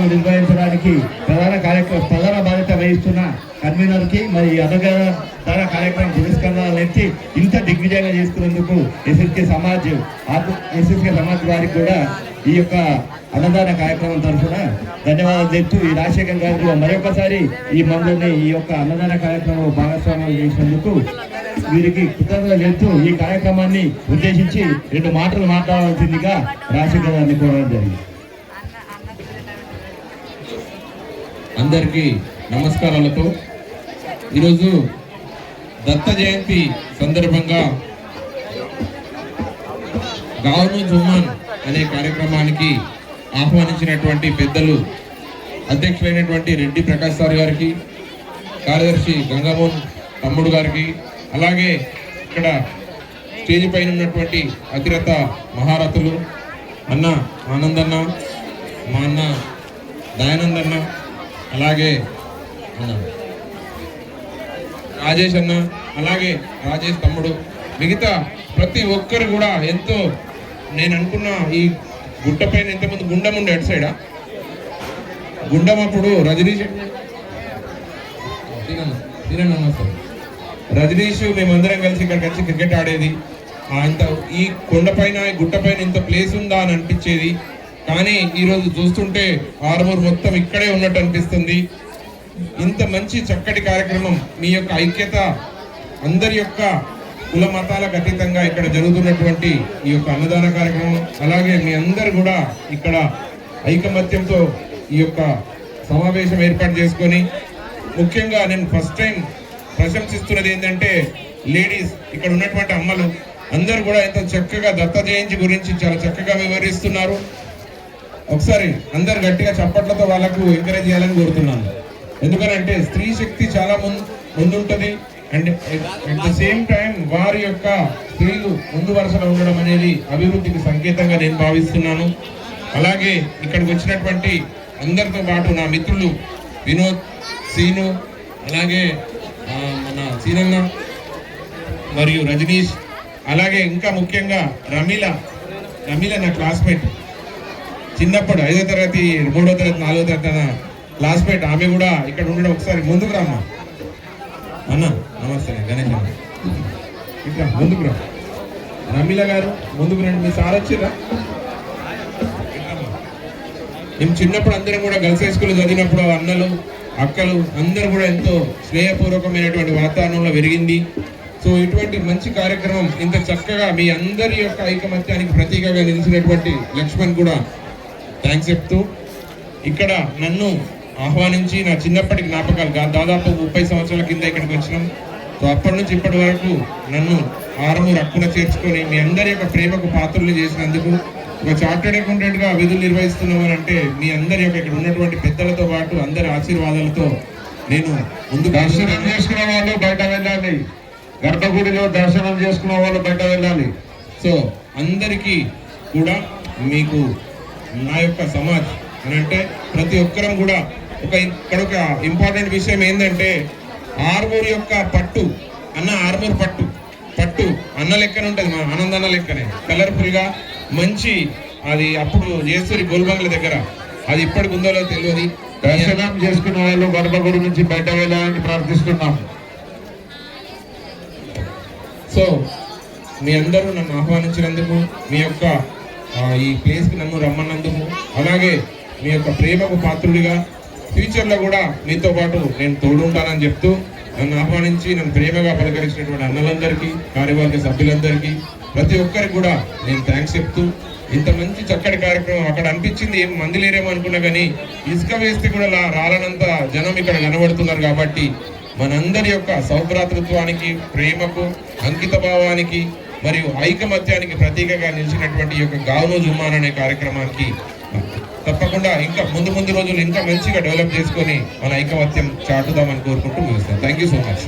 కార్యక్రమం నిర్వహించడానికి ప్రధాన కార్యక్రమం ప్రధాన బాధ్యత వహిస్తున్న కన్వీనర్కి మరి అన్నదాన కార్యక్రమం పురస్కారాలెత్తి ఇంత దిగ్విజయంగా చేసుకున్నందుకు ఎస్ఎస్కే సమాజ్ ఎస్ఎస్కే సమాజ్ వారికి కూడా ఈ యొక్క అన్నదాన కార్యక్రమం తరఫున ధన్యవాదాలు చెప్తూ ఈ రాజశేఖర్ గారికి మరొకసారి ఈ మందుని ఈ యొక్క అన్నదాన కార్యక్రమం భాగస్వామ్యం చేసినందుకు వీరికి కృతజ్ఞతలు చెప్తూ ఈ కార్యక్రమాన్ని ఉద్దేశించి రెండు మాటలు మాట్లాడాల్సిందిగా రాజశేఖర్ గారిని కోరడం జరిగింది. అందరికీ నమస్కారాలతో ఈరోజు దత్త జయంతి సందర్భంగా గావును జుమాన్ అనే కార్యక్రమానికి ఆహ్వానించినటువంటి పెద్దలు అధ్యక్షులైనటువంటి రెడ్డి ప్రకాష్ సార్ గారికి కార్యదర్శి గంగామోహన్ తమ్ముడు గారికి అలాగే ఇక్కడ స్టేజ్ పైన ఉన్నటువంటి అతిరథ మహారథులు అన్న ఆనందన్న మా అన్న దయానందన్న అలాగే రాజేష్ అన్న అలాగే రాజేష్ తమ్ముడు మిగతా ప్రతి ఒక్కరు కూడా ఎంతో నేను అనుకున్న ఈ గుట్ట పైన ఎంతమంది గుండం ఉండే అటు సైడా? గుండం అప్పుడు రజనీష్ తినన్న సార్. రజనీష్ మేమందరం కలిసి ఇక్కడికి వచ్చి క్రికెట్ ఆడేది. అంత ఇంత ఈ కొండపైన ఈ గుట్టపైన ఇంత ప్లేస్ ఉందా అని అనిపించేది. కానీ ఈరోజు చూస్తుంటే ఆరుమూరు మొత్తం ఇక్కడే ఉన్నట్టు అనిపిస్తుంది. ఇంత మంచి చక్కటి కార్యక్రమం మీ యొక్క ఐక్యత అందరి యొక్క కుల మతాలకు అతీతంగా ఇక్కడ జరుగుతున్నటువంటి ఈ యొక్క అన్నదాన కార్యక్రమం అలాగే మీ అందరు కూడా ఇక్కడ ఐకమత్యంతో ఈ యొక్క సమావేశం ఏర్పాటు చేసుకొని ముఖ్యంగా నేను ఫస్ట్ టైం ప్రశంసిస్తున్నది ఏంటంటే లేడీస్ ఇక్కడ ఉన్నటువంటి అమ్మలు అందరూ కూడా ఎంతో చక్కగా దత్త జయంతి గురించి చాలా చక్కగా వివరిస్తున్నారు. ఒకసారి అందరు గట్టిగా చప్పట్లతో వాళ్ళకు ఎంకరేజ్ చేయాలని కోరుతున్నాను. ఎందుకనంటే స్త్రీ శక్తి చాలా ముందు ముందుంటుంది. And at the same time వారి యొక్క స్త్రీలు ముందు వరుసలో ఉండడం అనేది అభివృద్ధికి సంకేతంగా నేను భావిస్తున్నాను. అలాగే ఇక్కడికి వచ్చినటువంటి అందరితో పాటు నా మిత్రులు వినోద్ సీను అలాగే మన సీనన్న మరియు రజనీష్ అలాగే ఇంకా ముఖ్యంగా రమీల రమీల నా క్లాస్మేట్ చిన్నప్పుడు ఐదో తరగతి మూడో తరగతి నాలుగో తరగతి నా క్లాస్మేట్ ఆమె కూడా ఇక్కడ ఉండడం ఒకసారి ముందుకు రామ్మ. అన్న నమస్తే గణేష్ అన్న. ఇట్లా ముందుకు రా. రమీల గారు ముందుకు రండి. మీ సార్ వచ్చిరా? మేము చిన్నప్పుడు అందరం కూడా గర్ల్స్ హై స్కూల్ చదివినప్పుడు అన్నలు అక్కలు అందరూ కూడా ఎంతో స్నేహపూర్వకమైనటువంటి వాతావరణంలో పెరిగింది. సో ఇటువంటి మంచి కార్యక్రమం ఇంత చక్కగా మీ అందరి యొక్క ఐకమత్యానికి ప్రతీకగా నిలిచినటువంటి లక్ష్మణ్ కూడా థ్యాంక్స్ చెప్తూ ఇక్కడ నన్ను ఆహ్వానించి నా చిన్నప్పటి జ్ఞాపకాలు దాదాపు ముప్పై సంవత్సరాల కింద ఇక్కడికి వచ్చినాం. సో అప్పటి నుంచి ఇప్పటి వరకు నన్ను ఆరము రక్కున చేర్చుకొని మీ అందరి యొక్క ప్రేమకు పాత్రలు చేసినందుకు ఒక చార్టెడ్ అకౌంటెంట్గా విధులు నిర్వహిస్తున్నామని అంటే మీ అందరి యొక్క ఇక్కడ ఉన్నటువంటి పెద్దలతో పాటు అందరి ఆశీర్వాదాలతో నేను ముందు దర్శనం చేసుకున్న వాళ్ళు బయట వెళ్ళాలి. గర్భగుడిలో దర్శనం చేసుకున్న వాళ్ళు బయట వెళ్ళాలి. సో అందరికీ కూడా మీకు నా యొక్క సమాజ్ అని అంటే ప్రతి ఒక్కరం కూడా ఒక ఇక్కడ ఒక ఇంపార్టెంట్ విషయం ఏంటంటే ఆర్మూర్ యొక్క పట్టు అన్న ఆర్మూర్ పట్టు పట్టు అన్న లెక్కనే ఉంటుంది మా ఆనంద అన్న లెక్కనే. కలర్ఫుల్గా మంచి అది అప్పుడు చేస్తుంది గోల్బంగ్ల దగ్గర. అది ఇప్పటికి ఉందో తెలియదు. దర్శనం చేసుకున్న వాళ్ళు గర్భగుడి నుంచి బయట వెళ్ళాలని ప్రార్థిస్తున్నాం. సో మీ అందరూ నన్ను ఆహ్వానించినందుకు మీ యొక్క ఈ ప్లేస్కి నన్ను రమ్మన్నందుకు. అలాగే మీ యొక్క ప్రేమకు పాత్రుడిగా ఫ్యూచర్లో కూడా మీతో పాటు నేను తోడుంటానని చెప్తూ నన్ను ఆహ్వానించి నన్ను ప్రేమగా పలకరించినటువంటి అన్నలందరికీ కార్యవర్గ సభ్యులందరికీ ప్రతి ఒక్కరికి కూడా నేను థ్యాంక్స్ చెప్తూ ఇంత మంచి చక్కటి కార్యక్రమం అక్కడ అనిపించింది ఏం మంది లేరేమో అనుకున్నా కానీ ఇసుక వేస్తే కూడా రాలనంత జనం ఇక్కడ కనబడుతున్నారు కాబట్టి మనందరి యొక్క సౌభ్రాతృత్వానికి ప్రేమకు అంకిత భావానికి మరియు ఐకమత్యానికి ప్రతీకగా నిలిచినటువంటి ఈ యొక్క గావును జుమాన్ అనే కార్యక్రమానికి తప్పకుండా ఇంకా ముందు ముందు రోజులు ఇంకా మంచిగా డెవలప్ చేసుకొని మన ఐకమత్యం చాటుదామని కోరుకుంటూ ముగిస్తాం థ్యాంక్ యూ సో మచ్